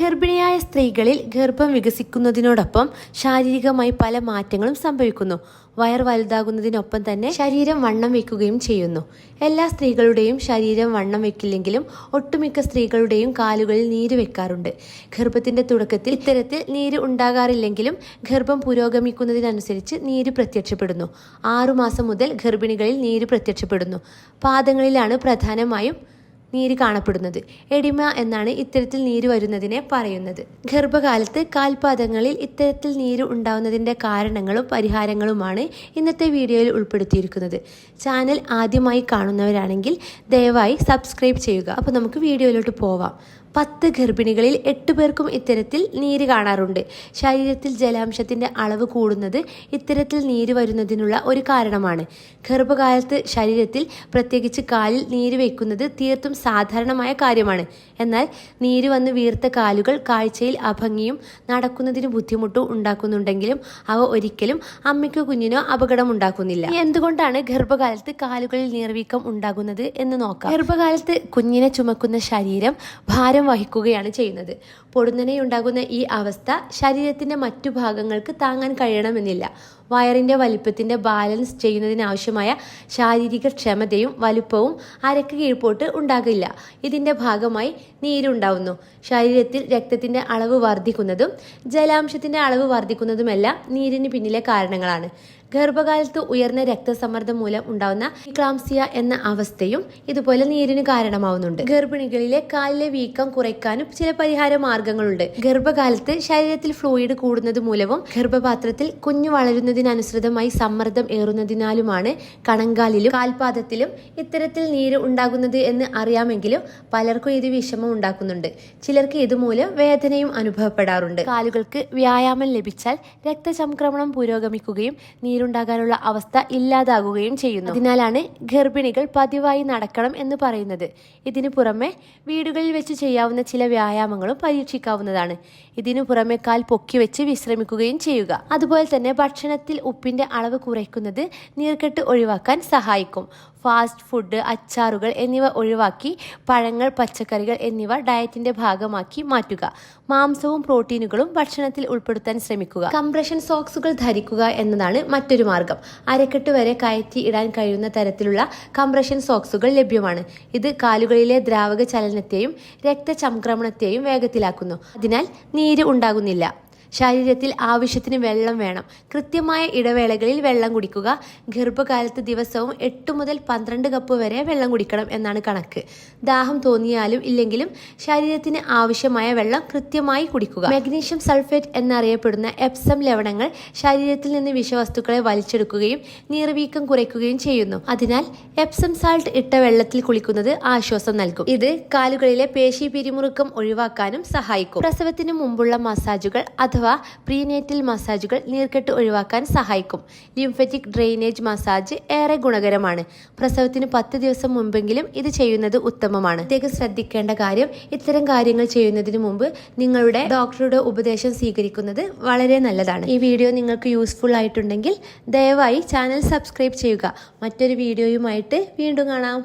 ഗർഭിണിയായ സ്ത്രീകളിൽ ഗർഭം വികസിക്കുന്നതിനോടൊപ്പം ശാരീരികമായി പല മാറ്റങ്ങളും സംഭവിക്കുന്നു. വയർ വലുതാകുന്നതിനൊപ്പം തന്നെ ശരീരം വണ്ണം വെക്കുകയും ചെയ്യുന്നു. എല്ലാ സ്ത്രീകളുടെയും ശരീരം വണ്ണം വെക്കില്ലെങ്കിലും ഒട്ടുമിക്ക സ്ത്രീകളുടെയും കാലുകളിൽ നീര് വെക്കാറുണ്ട് ഗർഭത്തിന്റെ തുടക്കത്തിൽ ഇത്തരത്തിൽ നീര് ഉണ്ടാകാറില്ലെങ്കിലും ഗർഭം പുരോഗമിക്കുന്നതിനനുസരിച്ച് നീര് പ്രത്യക്ഷപ്പെടുന്നു. ആറുമാസം മുതൽ ഗർഭിണികളിൽ നീര് പ്രത്യക്ഷപ്പെടുന്നു. പാദങ്ങളിലാണ് പ്രധാനമായും നീര് കാണപ്പെടുന്നത്. എഡിമ എന്നാണ് ഇത്തരത്തിൽ നീര് വരുന്നതിനെ പറയുന്നത്. ഗർഭകാലത്ത് കാൽപാദങ്ങളിൽ ഇത്തരത്തിൽ നീര് ഉണ്ടാവുന്നതിന്റെ കാരണങ്ങളും പരിഹാരങ്ങളുമാണ് ഇന്നത്തെ വീഡിയോയിൽ ഉൾപ്പെടുത്തിയിരിക്കുന്നത്. ചാനൽ ആദ്യമായി കാണുന്നവരാണെങ്കിൽ ദയവായി സബ്സ്ക്രൈബ് ചെയ്യുക. അപ്പോൾ നമുക്ക് വീഡിയോയിലോട്ട് പോവാം. പത്ത് ഗർഭിണികളിൽ എട്ട് പേർക്കും ഇത്തരത്തിൽ നീര് കാണാറുണ്ട്. ശരീരത്തിൽ ജലാംശത്തിന്റെ അളവ് കൂടുന്നത് ഇത്തരത്തിൽ നീര് വരുന്നതിനുള്ള ഒരു കാരണമാണ്. ഗർഭകാലത്ത് ശരീരത്തിൽ പ്രത്യേകിച്ച് കാലിൽ നീര് വയ്ക്കുന്നത് തീർത്തും സാധാരണമായ കാര്യമാണ്. എന്നാൽ നീര് വന്ന് വീർത്ത കാലുകൾ കാഴ്ചയിൽ അഭംഗിയും നടക്കുന്നതിന് ബുദ്ധിമുട്ടും ഉണ്ടാക്കുന്നുണ്ടെങ്കിലും അവ ഒരിക്കലും അമ്മയ്ക്കോ കുഞ്ഞിനോ അപകടം ഉണ്ടാക്കുന്നില്ല എന്തുകൊണ്ടാണ് ഗർഭകാലത്ത് കാലുകളിൽ നീർവീക്കം ഉണ്ടാകുന്നത് എന്ന് നോക്കാം. ഗർഭകാലത്ത് കുഞ്ഞിനെ ചുമക്കുന്ന ശരീരം ഭാരം വഹിക്കുകയാണ് ചെയ്യുന്നത്. പൊടുന്നനെയുണ്ടാകുന്ന ഈ അവസ്ഥ ശരീരത്തിന്റെ മറ്റു ഭാഗങ്ങൾക്ക് താങ്ങാൻ കഴിയണമെന്നില്ല. വയറിന്റെ വലിപ്പത്തിന്റെ ബാലൻസ് ചെയ്യുന്നതിനാവശ്യമായ ശാരീരിക ക്ഷമതയും വലുപ്പവും അരക്ക് കീഴ്പോട്ട് ഉണ്ടാകില്ല. ഇതിന്റെ ഭാഗമായി നീരുണ്ടാവുന്നു. ശരീരത്തിൽ രക്തത്തിന്റെ അളവ് വർദ്ധിക്കുന്നതും ജലാംശത്തിന്റെ അളവ് വർദ്ധിക്കുന്നതുമെല്ലാം നീരിന് പിന്നിലെ കാരണങ്ങളാണ്. ഗർഭകാലത്ത് ഉയർന്ന രക്തസമ്മർദ്ദം മൂലം ഉണ്ടാവുന്ന ഇക്ലാംസിയ എന്ന അവസ്ഥയും ഇതുപോലെ നീരിന് കാരണമാവുന്നുണ്ട്. ഗർഭിണികളിലെ കാലിലെ വീക്കം കുറയ്ക്കാനും ചില പരിഹാര മാർഗങ്ങളുണ്ട്. ഗർഭകാലത്ത് ശരീരത്തിൽ ഫ്ലൂയിഡ് കൂടുന്നത് മൂലവും ഗർഭപാത്രത്തിൽ കുഞ്ഞു വളരുന്നതിനനുസൃതമായി സമ്മർദ്ദം ഏറുന്നതിനാലുമാണ് കണങ്കാലിലും കാൽപാദത്തിലും ഇത്തരത്തിൽ നീര് ഉണ്ടാകുന്നത് എന്ന് അറിയാമെങ്കിലും പലർക്കും ഇത് വിഷമം ഉണ്ടാക്കുന്നുണ്ട്. ചിലർക്ക് ഇതുമൂലം വേദനയും അനുഭവപ്പെടാറുണ്ട്. കാലുകൾക്ക് വ്യായാമം ലഭിച്ചാൽ രക്തചംക്രമണം പുരോഗമിക്കുകയും നീരുണ്ടാകാനുള്ള അവസ്ഥ ഇല്ലാതാകുകയും ചെയ്യുന്നു. അതിനാലാണ് ഗർഭിണികൾ പതിവായി നടക്കണം എന്ന് പറയുന്നത്. ഇതിനു പുറമെ വീടുകളിൽ വെച്ച് ചെയ്യാവുന്ന ചില വ്യായാമങ്ങളും പരീക്ഷിക്കാവുന്നതാണ്. ഇതിനു പുറമെ കാൽ പൊക്കി വെച്ച് വിശ്രമിക്കുകയും ചെയ്യുക. അതുപോലെ തന്നെ ഭക്ഷണത്തിൽ ഉപ്പിന്റെ അളവ് കുറയ്ക്കുന്നത് നീർക്കെട്ട് ഒഴിവാക്കാൻ സഹായിക്കും. ഫാസ്റ്റ് ഫുഡ് അച്ചാറുകൾ എന്നിവ ഒഴിവാക്കി പഴങ്ങൾ പച്ചക്കറികൾ എന്നിവ ഡയറ്റിന്റെ ഭാഗമാക്കി മാറ്റുക. മാംസവും പ്രോട്ടീനുകളും ഭക്ഷണത്തിൽ ഉൾപ്പെടുത്താൻ ശ്രമിക്കുക. കംപ്രഷൻ സോക്സുകൾ ധരിക്കുക എന്നതാണ് മറ്റൊരു മാർഗം. അരക്കെട്ട് വരെ കയറ്റി ഇടാൻ കഴിയുന്ന തരത്തിലുള്ള കംപ്രഷൻ സോക്സുകൾ ലഭ്യമാണ്. ഇത് കാലുകളിലെ ദ്രാവക ചലനത്തെയും രക്തചംക്രമണത്തെയും വേഗത്തിലാക്കുന്നു. അതിനാൽ നീര് ഉണ്ടാകുന്നില്ല. ശരീരത്തിൽ ആവശ്യത്തിന് വെള്ളം വേണം. കൃത്യമായ ഇടവേളകളിൽ വെള്ളം കുടിക്കുക. ഗർഭകാലത്ത് ദിവസവും എട്ട് മുതൽ പന്ത്രണ്ട് കപ്പ് വരെ വെള്ളം കുടിക്കണം എന്നാണ് കണക്ക്. ദാഹം തോന്നിയാലും ഇല്ലെങ്കിലും ശരീരത്തിന് ആവശ്യമായ വെള്ളം കൃത്യമായി കുടിക്കുക. മഗ്നീഷ്യം സൾഫേറ്റ് എന്നറിയപ്പെടുന്ന എപ്സം ലവണങ്ങൾ ശരീരത്തിൽ നിന്ന് വിഷവസ്തുക്കളെ വലിച്ചെടുക്കുകയും നീർവീക്കം കുറയ്ക്കുകയും ചെയ്യുന്നു. അതിനാൽ എപ്സം സാൾട്ട് ഇട്ട വെള്ളത്തിൽ കുളിക്കുന്നത് ആശ്വാസം നൽകും. ഇത് കാലുകളിലെ പേശി പിരിമുറുക്കം ഒഴിവാക്കാനും സഹായിക്കും. പ്രസവത്തിന് മുമ്പുള്ള മസാജുകൾ അഥവാ പ്രീനേറ്റൽ മസാജുകൾ നീർക്കെട്ട് ഒഴിവാക്കാൻ സഹായിക്കും. ലിംഫറ്റിക് ഡ്രെയിനേജ് മസാജ് ഏറെ ഗുണകരമാണ്. പ്രസവത്തിന് പത്ത് ദിവസം മുമ്പെങ്കിലും ഇത് ചെയ്യുന്നത് ഉത്തമമാണ്. പ്രത്യേകം ശ്രദ്ധിക്കേണ്ട കാര്യം ഇത്തരം കാര്യങ്ങൾ ചെയ്യുന്നതിന് മുമ്പ് നിങ്ങളുടെ ഡോക്ടറുടെ ഉപദേശം സ്വീകരിക്കുന്നത് വളരെ നല്ലതാണ്. ഈ വീഡിയോ നിങ്ങൾക്ക് യൂസ്ഫുൾ ആയിട്ടുണ്ടെങ്കിൽ ദയവായി ചാനൽ സബ്സ്ക്രൈബ് ചെയ്യുക. മറ്റൊരു വീഡിയോയുമായിട്ട് വീണ്ടും കാണാം.